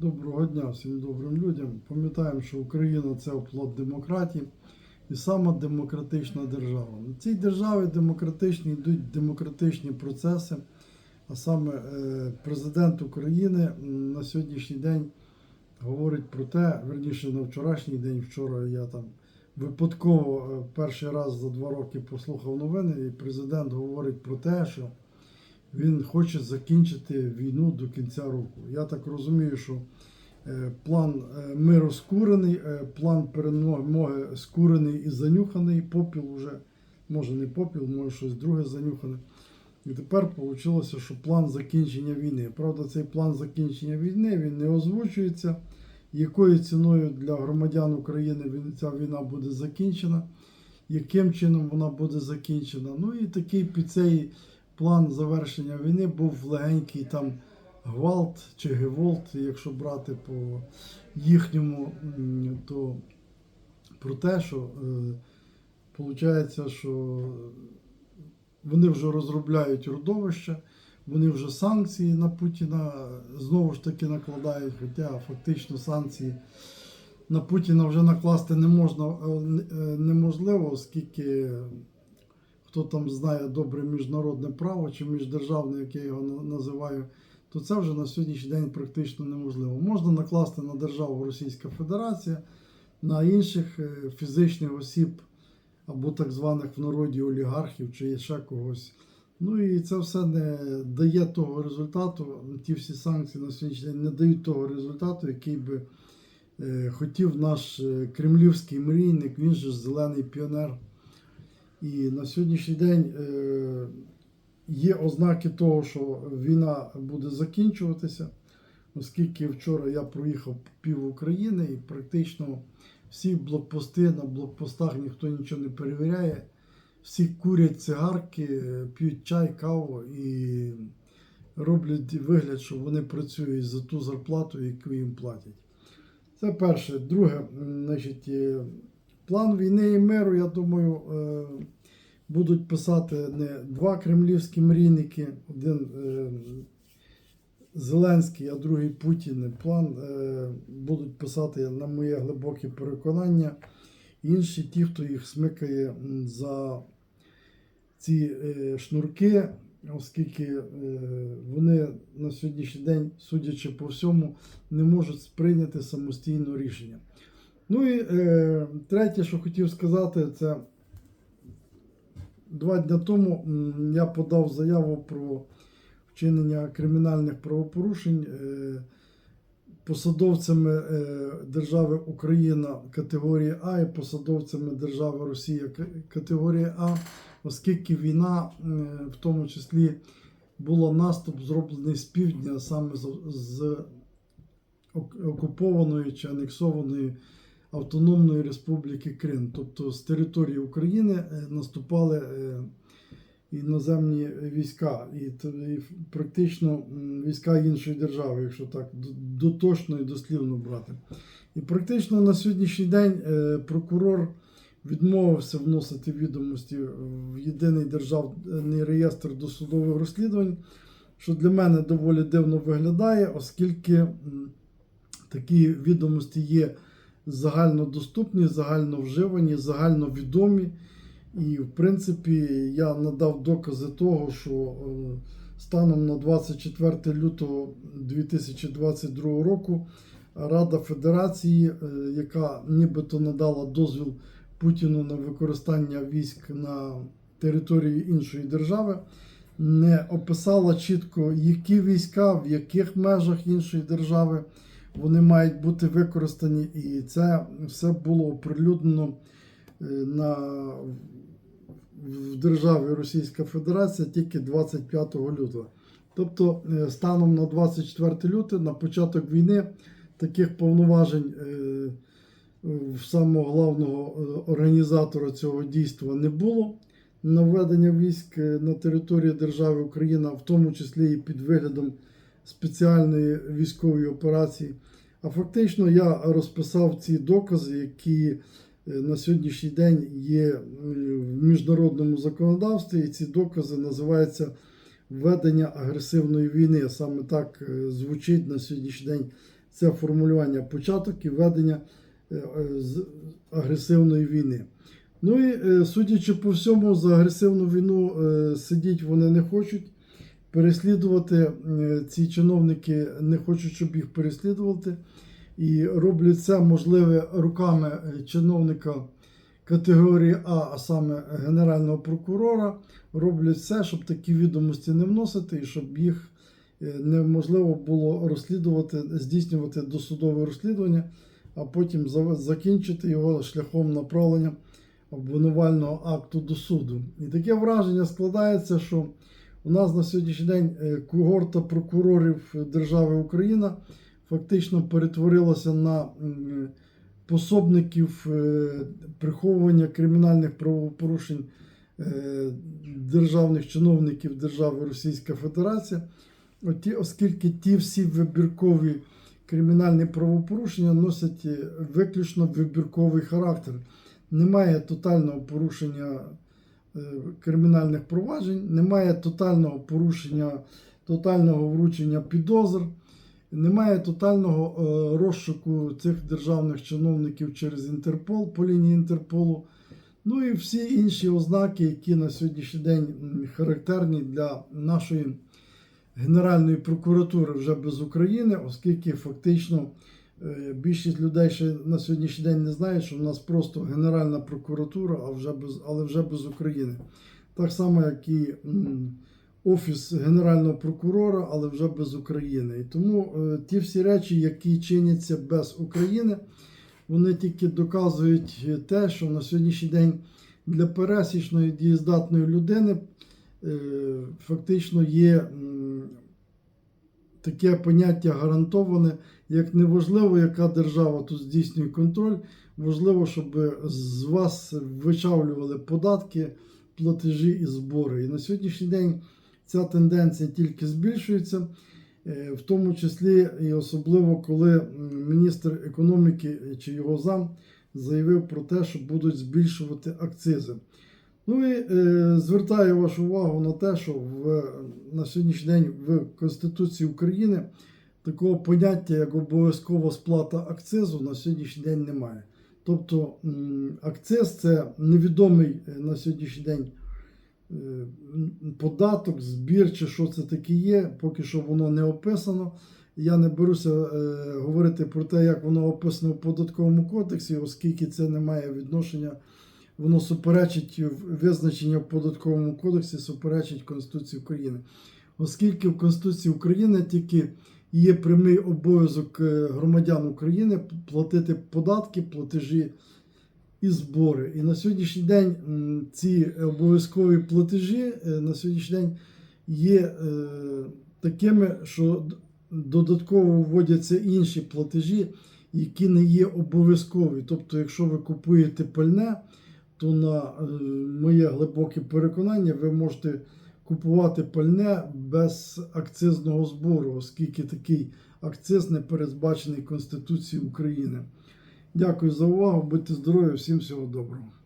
Доброго дня всім добрим людям. Пам'ятаємо, що Україна це оплот демократії і сама демократична держава. В цій державі демократичні йдуть демократичні процеси, а саме е, президент України на сьогоднішній день говорить про те, верніше на вчорашній день, вчора я там випадково е, перший раз за два роки послухав новини, і президент говорить про те, що він хоче закінчити війну до кінця року. Я так розумію, що е, план е, миру скурений, е, план перемоги скурений і занюханий. Попіл уже, може не попіл, може щось друге занюхане. І тепер вийшло, що план закінчення війни. Правда, цей план закінчення війни він не озвучується. Якою ціною для громадян України ця війна буде закінчена, яким чином вона буде закінчена. Ну і такий під цей план завершення війни був легенький там гвалт чи геволт, якщо брати по їхньому, то про те, що виходить, що вони вже розробляють родовища, вони вже санкції на Путіна знову ж таки накладають, хоча фактично санкції на Путіна вже накласти не можна е, е, неможливо, оскільки хто там знає добре міжнародне право чи міждержавне, яке я його називаю, то це вже на сьогоднішній день практично неможливо. Можна накласти на державу Російська Федерація, на інших е, фізичних осіб або так званих в народі олігархів чи ще когось. Ну і це все не дає того результату. Ті всі санкції на сьогоднішній день не дають того результату, який би е, хотів наш е, кремлівський мрійник, він же зелений піонер. І на сьогоднішній день е, є ознаки того, що війна буде закінчуватися, оскільки вчора я проїхав пів України і практично всі блокпости на блокпостах ніхто нічого не перевіряє. Всі курять цигарки, е, п'ють чай, каву і роблять вигляд, що вони працюють за ту зарплату, яку їм платять. Це перше. Друге, значить, е, план війни і миру, я думаю, е, будуть писати не два кремлівські мрійники, один е, Зеленський, а другий Путін. План е, будуть писати, на моє глибоке переконання, інші ті, хто їх смикає за ці шнурки, оскільки вони на сьогоднішній день, судячи по всьому, не можуть сприйняти самостійно рішення. Ну і е, третє, що хотів сказати, це два дні тому я подав заяву про вчинення кримінальних правопорушень е, посадовцями е, держави Україна категорії А і посадовцями держави Росія категорії А, оскільки війна, е, в тому числі, була наступ зроблений з півдня, саме з, з окупованої чи анексованої Автономної Республіки Крим. Тобто з території України е, наступали е, іноземні війська, і, практично війська іншої держави, якщо так д- дотошно і дослівно брати. І практично на сьогоднішній день е, прокурор відмовився вносити відомості в єдиний державний реєстр досудових розслідувань, що для мене доволі дивно виглядає, оскільки такі відомості є загальнодоступні, загальновживані, загальновідомі. І, в принципі, я надав докази того, що е, станом на 24 лютого 2022 року Рада Федерації, е, яка нібито надала дозвіл Путіну на використання військ на території іншої держави, не описала чітко, які війська, в яких межах іншої держави вони мають бути використані, і це все було оприлюднено е, на, в державі Російська Федерація тільки 25 лютого. Тобто, е, станом на 24 лютого, на початок війни, таких повноважень е, самого головного організатора цього дійства не було. На введення військ на території держави Україна, в тому числі і під виглядом спеціальної військової операції. А фактично я розписав ці докази, які е, на сьогоднішній день є в міжнародному законодавстві, і ці докази називаються введення агресивної війни. Саме так е, звучить на сьогоднішній день це формулювання початок і ведення е, агресивної війни. Ну і судячи по всьому, за агресивну війну сидіти вони не хочуть. Переслідувати е, ці чиновники не хочуть, щоб їх переслідувати. І роблять це можливе руками е, чиновника категорії А, а саме Генерального прокурора, роблять все, щоб такі відомості не вносити і щоб їх е, неможливо було розслідувати, здійснювати досудове розслідування, а потім закінчити його шляхом направлення обвинувального акту до суду. І таке враження складається, що у нас на сьогоднішній день е, когорта прокурорів держави Україна фактично перетворилася на пособників е, приховування кримінальних правопорушень е, державних чиновників держави Російська Федерація, оскільки ті всі вибіркові кримінальні правопорушення носять виключно вибірковий характер. Немає тотального порушення кримінальних проваджень, немає тотального порушення, тотального вручення підозр, немає тотального е, розшуку цих державних чиновників через Інтерпол по лінії Інтерполу. Ну і всі інші ознаки, які на сьогоднішній день характерні для нашої Генеральної прокуратури вже без України, оскільки фактично е, більшість людей ще на сьогоднішній день не знають, що в нас просто Генеральна прокуратура, а вже без, але вже без України. Так само, як і Офіс Генерального прокурора, але вже без України. І тому е, ті всі речі, які чиняться без України, вони тільки доказують е, те, що на сьогоднішній день для пересічної дієздатної людини е, фактично є таке поняття гарантоване, як неважливо, яка держава тут здійснює контроль, важливо, щоб з вас вичавлювали податки, платежі і збори. І на сьогоднішній день ця тенденція тільки збільшується, е, в тому числі і особливо, коли міністр економіки чи його зам заявив про те, що будуть збільшувати акцизи. Ну і е, звертаю вашу увагу на те, що в, на сьогоднішній день в Конституції України такого поняття, як обов'язкова сплата акцизу, на сьогоднішній день немає. Тобто акциз це невідомий е, на сьогоднішній день е, податок, збір чи що це таке є, поки що воно не описано. Я не беруся е, говорити про те, як воно описано в податковому кодексі, оскільки це не має відношення, воно суперечить визначення в податковому кодексі, суперечить Конституції України. Оскільки в Конституції України тільки є прямий обов'язок е, громадян України платити податки, платежі і збори. І на сьогоднішній день ці обов'язкові платежі е, на сьогоднішній день є е, такими, що додатково вводяться інші платежі, які не є обов'язкові. Тобто, якщо ви купуєте пальне, то на е, моє глибоке переконання, ви можете купувати пальне без акцизного збору, оскільки такий акциз не передбачений Конституцією України. Дякую за увагу. Будьте здорові, всім всього доброго.